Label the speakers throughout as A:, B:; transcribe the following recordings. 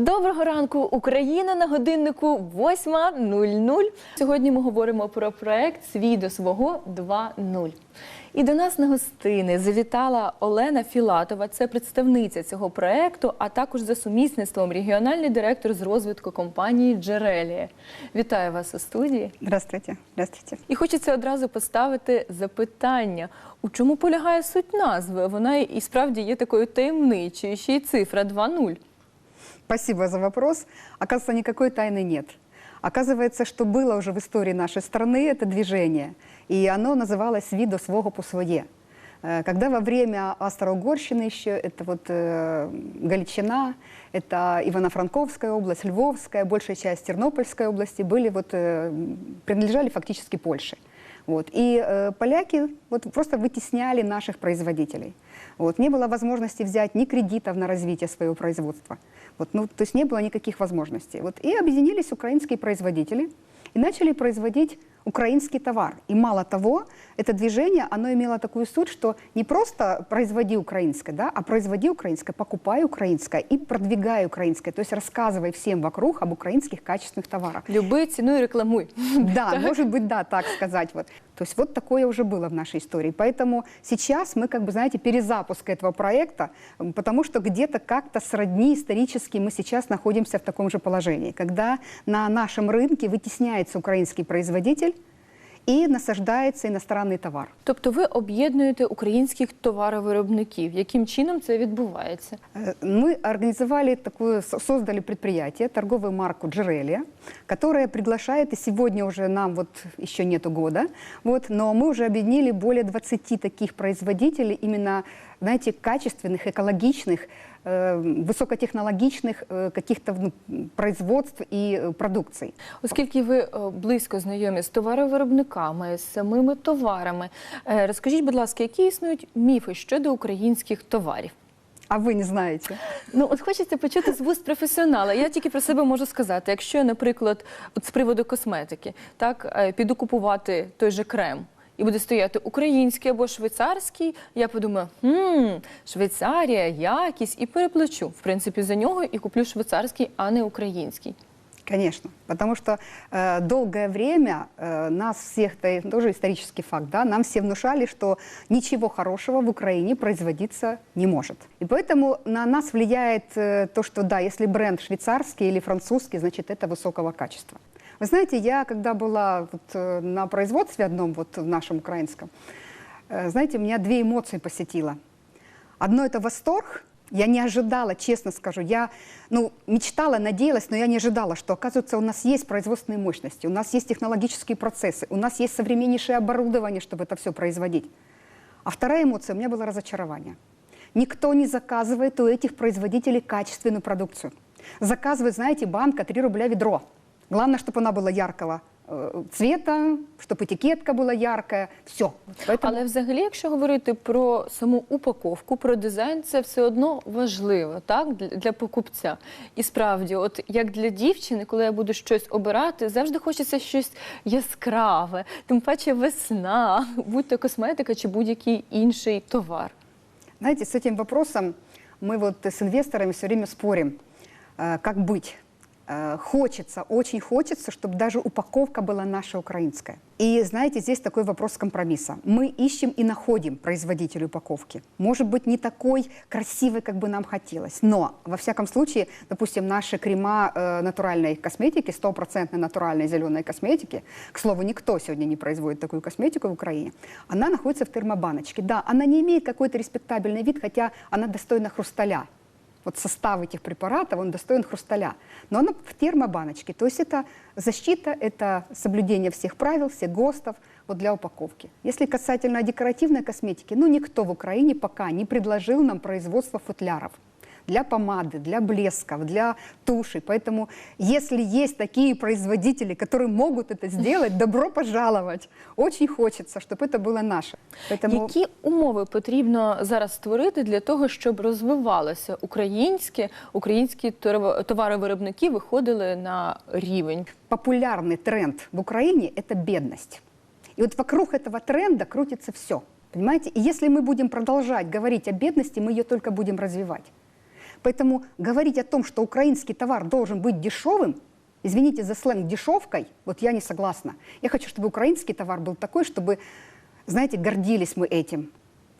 A: Доброго ранку, Україна на годиннику 8.00. Сьогодні ми говоримо про проект Свій до свого 2.0. І до нас на гостини завітала Олена Філатова, це представниця цього проекту, а також за сумісництвом регіональний директор з розвитку компанії Джерелія. Вітаю вас у студії.
B: Здравствуйте. Здравствуйте.
A: І хочеться одразу поставити запитання: у чому полягає суть назви? Вона і справді є такою таємничою, ще й цифра 2.0.
B: Спасибо за вопрос. Оказывается, никакой тайны нет. Оказывается, что было уже в истории нашей страны это движение, и оно называлось «Видо свого по своє». Э, Когда во время Австро-Угорщины еще, это вот э, Галичина, это Ивано-Франковская область, Львовская, большая часть Тернопольской области были вот, э, принадлежали фактически Польше. Вот. И э, поляки вот, просто вытесняли наших производителей. Вот. Не было возможности взять ни кредитов на развитие своего производства. Вот, ну, то есть не было никаких возможностей. Вот. И объединились украинские производители и начали производить украинский товар. И мало того, это движение, оно имело такую суть, что не просто производи украинское, да, а производи украинское, покупай украинское и продвигай украинское. То есть рассказывай всем вокруг об украинских качественных товарах.
A: Люби, цінуй, рекламуй.
B: Да, может быть, да, так сказать. Вот. То есть вот такое уже было в нашей истории. Поэтому сейчас мы, как бы, знаете, перезапуск этого проекта, потому что где-то как-то сродни исторически мы сейчас находимся в таком же положении, когда на нашем рынке вытесняется украинский производитель и насаждается иностранный товар.
A: Тобто ви об'єднуєте українських товаровиробників. Яким чином це відбувається?
B: Э, Мы организовали такое, со- создали предприятие, торговую марку Джерелия, которая приглашает, и сегодня уже нам вот еще нету года, вот, но мы уже объединили более 20 таких производителей, именно, знаете, качественных, экологичных, э, высокотехнологичных э, каких-то ну, производств и э, продукций.
A: Оскільки ви е, близько знайомі з товаровиробниками, з самими товарами, е, розкажіть, будь ласка, які існують міфи щодо українських товарів?
B: А вы не знаете?
A: Ну, от хочеться почути з вуст професіонала. Я тільки про себе можу сказати. Якщо я, наприклад, от з приводу косметики, так е, піду купувати той же крем. І буде стояти український або швейцарський, я подумаю, хм, Швейцарія, якість, і переплачу. В принципі, за нього і куплю швейцарський, а не український.
B: Конечно, потому что э, долгое время э, нас всех, это тоже исторический факт, да, нам все внушали, что ничего хорошего в Украине производиться не может. И поэтому на нас влияет э, то, что да, если бренд швейцарский или французский, значит это высокого качества. Вы знаете, я когда была вот, э, на производстве одном, вот в нашем украинском, э, знаете, меня две эмоции посетило. Одно это восторг. Я не ожидала, честно скажу. Я ну, мечтала, надеялась, но я не ожидала, что, оказывается, у нас есть производственные мощности, у нас есть технологические процессы, у нас есть современнейшее оборудование, чтобы это все производить. А вторая эмоция у меня было разочарование. Никто не заказывает у этих производителей качественную продукцию. Заказывает, знаете, банка 3 рубля ведро. Главное, чтобы она была яркого э, цвета, чтобы этикетка была яркая. Все. Поэтому...
A: Але взагалі, якщо говорити про саму упаковку, про дизайн, це все одно важливо, так для, для покупця. І справді, от як для дівчини, коли я буду щось обирати, завжди хочеться щось яскраве, тим паче весна, будь-то косметика чи будь-який інший товар.
B: Знаете, с этим вопросом мы вот с инвесторами все время спорим, э, как быть. Э, Хочется, очень хочется, чтобы даже упаковка была наша украинская. И знаете, здесь такой вопрос компромисса. Мы ищем и находим производителя упаковки. Может быть, не такой красивой, как бы нам хотелось, но, во всяком случае, допустим, наши крема э, натуральной косметики, стопроцентной натуральной зеленой косметики, к слову, никто сегодня не производит такую косметику в Украине, она находится в термобаночке. Да, она не имеет какой-то респектабельный вид, хотя она достойна хрусталя. Вот состав этих препаратов, он достоин хрусталя. Но она в термобаночке. То есть это защита, это соблюдение всех правил, всех ГОСТов вот для упаковки. Если касательно декоративной косметики, ну никто в Украине пока не предложил нам производство футляров для помады, для блесков, для туши. Поэтому, если есть такие производители, которые могут это сделать, добро пожаловать. Очень хочется, чтобы это было наше. Поэтому...
A: Які умови потрібно зараз створити для того, щоб розвивалося українське, українські товаро- товаровиробники виходили на рівень?
B: популярный тренд в Украине – это бедность. И вот вокруг этого тренда крутится все. Понимаете? И если мы будем продолжать говорить о бедности, мы ее только будем развивать. Поэтому говорить о том, что украинский товар должен быть дешевым, извините за сленг, дешевкой, вот я не согласна. Я хочу, чтобы украинский товар был такой, чтобы, знаете, гордились мы этим.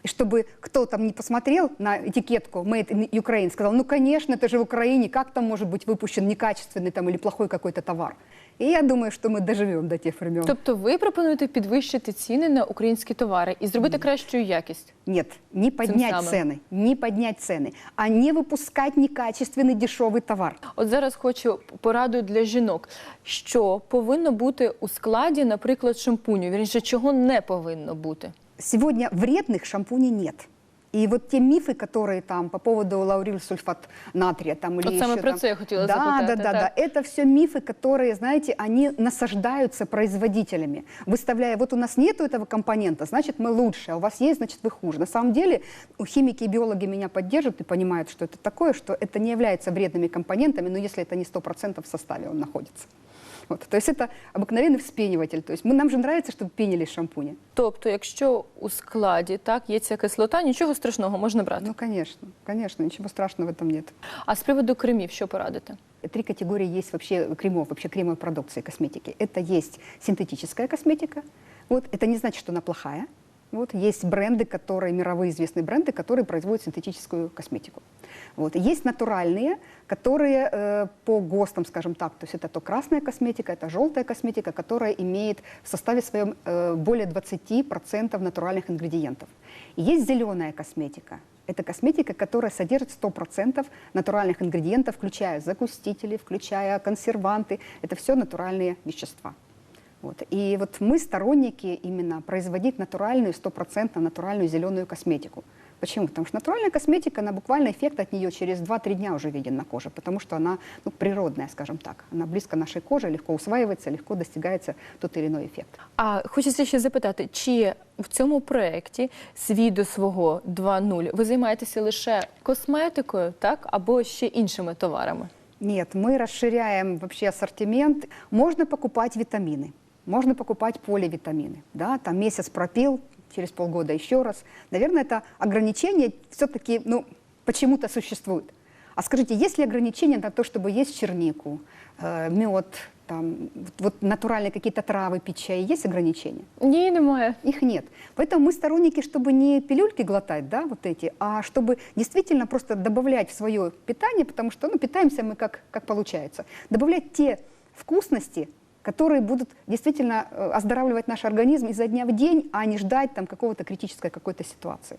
B: И чтобы кто там не посмотрел на этикетку Made in Ukraine, сказал, ну, конечно, это же в Украине, как там может быть выпущен некачественный там или плохой какой-то товар. И я думаю, что мы доживем до тех времен.
A: Тобто ви пропонуєте підвищити ціни на українські товари і зробити кращу якість.
B: Нет, не поднять
A: самым.
B: цены, не поднять цены, а не выпускать некачественный дешевый товар.
A: От зараз хочу пораду для жінок, що повинно бути у складі, наприклад, шампуню. Вірніше, чого не повинно бути.
B: Сегодня вредных шампуней нет. И вот те мифы, которые там по поводу лаурилсульфат натрия там или
A: Вот самое
B: еще
A: про
B: там-
A: я хотела
B: да,
A: запитати,
B: да, да,
A: так.
B: да. Это все мифы, которые, знаете, они насаждаются производителями, выставляя, вот у нас нету этого компонента, значит мы лучше, а у вас есть, значит вы хуже. На самом деле у химики и биологи меня поддержат и понимают, что это такое, что это не является вредными компонентами, но если это не 100% в составе он находится. Вот. То есть это обыкновенный вспениватель. То есть мы, нам же нравится, чтобы пенились шампуни.
A: Тобто, якщо у складі так є ця кислота, нічого страшного можна брати.
B: Ну, конечно, конечно, ничего страшного в этом нет.
A: А з приводу кремів, що порадите?
B: Три категории есть вообще кремов, вообще кремовой продукции косметики. Это есть синтетическая косметика. Вот. Это не значит, что она плохая. Вот. Есть бренды, которые, мировые известные бренды, которые производят синтетическую косметику. Вот. Есть натуральные, которые э, по ГОСТам, скажем так, то есть это то красная косметика, это желтая косметика, которая имеет в составе своем э, более 20% натуральных ингредиентов. Есть зеленая косметика. Это косметика, которая содержит 100% натуральных ингредиентов, включая загустители, включая консерванты. Это все натуральные вещества. Вот. И вот мы сторонники именно производить натуральную, стопроцентно натуральную зеленую косметику. Почему? Потому что натуральная косметика, она буквально эффект от нее через 2-3 дня уже виден на коже, потому что она ну, природная, скажем так. Она близко нашей коже, легко усваивается, легко достигается тот или иной эффект.
A: А хочеться ще запитати, чи в цьому проєкті свій до свого 2.0 ви займаєтеся лише косметикою, так або ще іншими товарами?
B: Нет, мы расширяем вообще ассортимент. Можно покупать витамины, Можно покупать поливитамины. Да? Там месяц пропил, через полгода еще раз. Наверное, это ограничение все-таки ну, почему-то существует. А скажите, есть ли ограничения на то, чтобы есть чернику, э, мед, там, вот, натуральные какие-то травы пить чай? Есть ограничения?
A: Ні, немає.
B: Их нет. Поэтому мы сторонники, чтобы не пилюльки глотать, да, вот эти, а чтобы действительно просто добавлять в свое питание, потому что, ну, питаемся мы как, как получается. Добавлять те вкусности, которые будут действительно э, оздоравливать наш организм изо дня в день, а не ждать там какого-то критической какой-то ситуации.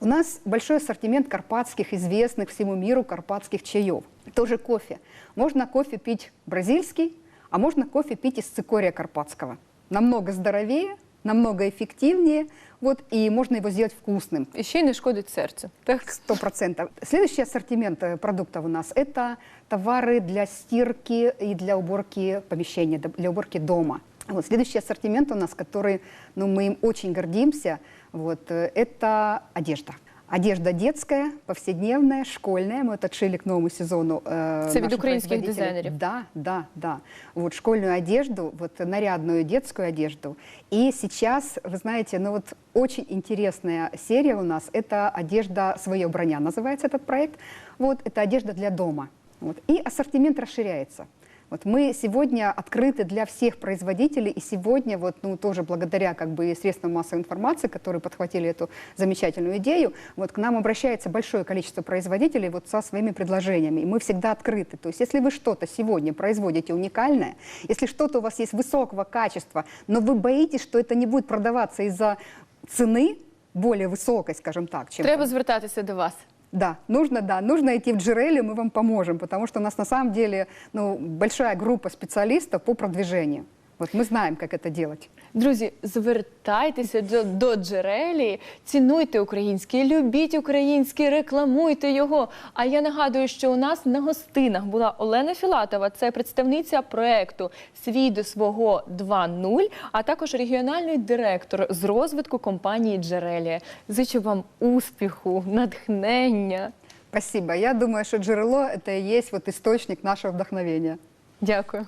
B: У нас большой ассортимент карпатских, известных всему миру карпатских чаев. Тоже кофе. Можно кофе пить бразильский, а можно кофе пить из цикория карпатского. Намного здоровее, намного эффективнее, вот, и можно его сделать вкусным.
A: І ще й не шкодить серцю. Так?
B: Сто процентов. Следующий ассортимент э, продуктов у нас – это товары для стирки и для уборки помещения, для уборки дома. Вот, следующий ассортимент у нас, который ну, мы им очень гордимся, вот, э, это одежда. Одежда детская, повседневная, школьная. Мы это отшили к новому сезону. э,
A: Це від
B: нашим
A: українських
B: производителям.
A: дизайнерів.
B: Да, да, да. Вот школьную одежду, вот нарядную детскую одежду. И сейчас, вы знаете, ну вот очень интересная серия у нас. Это одежда «Свое броня» называется этот проект. Вот это одежда для дома. Вот. И ассортимент расширяется. Вот мы сегодня открыты для всех производителей, и сегодня вот, ну, тоже благодаря как бы, средствам массовой информации, которые подхватили эту замечательную идею, вот, к нам обращается большое количество производителей вот, со своими предложениями, и мы всегда открыты. То есть если вы что-то сегодня производите уникальное, если что-то у вас есть высокого качества, но вы боитесь, что это не будет продаваться из-за цены более высокой, скажем так, чем
A: Треба звертатися до вас.
B: Да, нужно, да, нужно идти в Джирелли, мы вам поможем, потому что у нас на самом деле ну, большая группа специалистов по продвижению. Вот мы знаем, как это делать.
A: Друзі, звертайтеся до, до джерелі, цінуйте українське, любіть українське, рекламуйте його. А я нагадую, що у нас на гостинах була Олена Філатова, це представниця проекту Свій до свого 2.0, а також регіональний директор з розвитку компанії Джерелія. Зичу вам успіху, натхнення.
B: Спасибо. Я думаю, что Джерело – это и есть вот источник нашего вдохновения.
A: Дякую.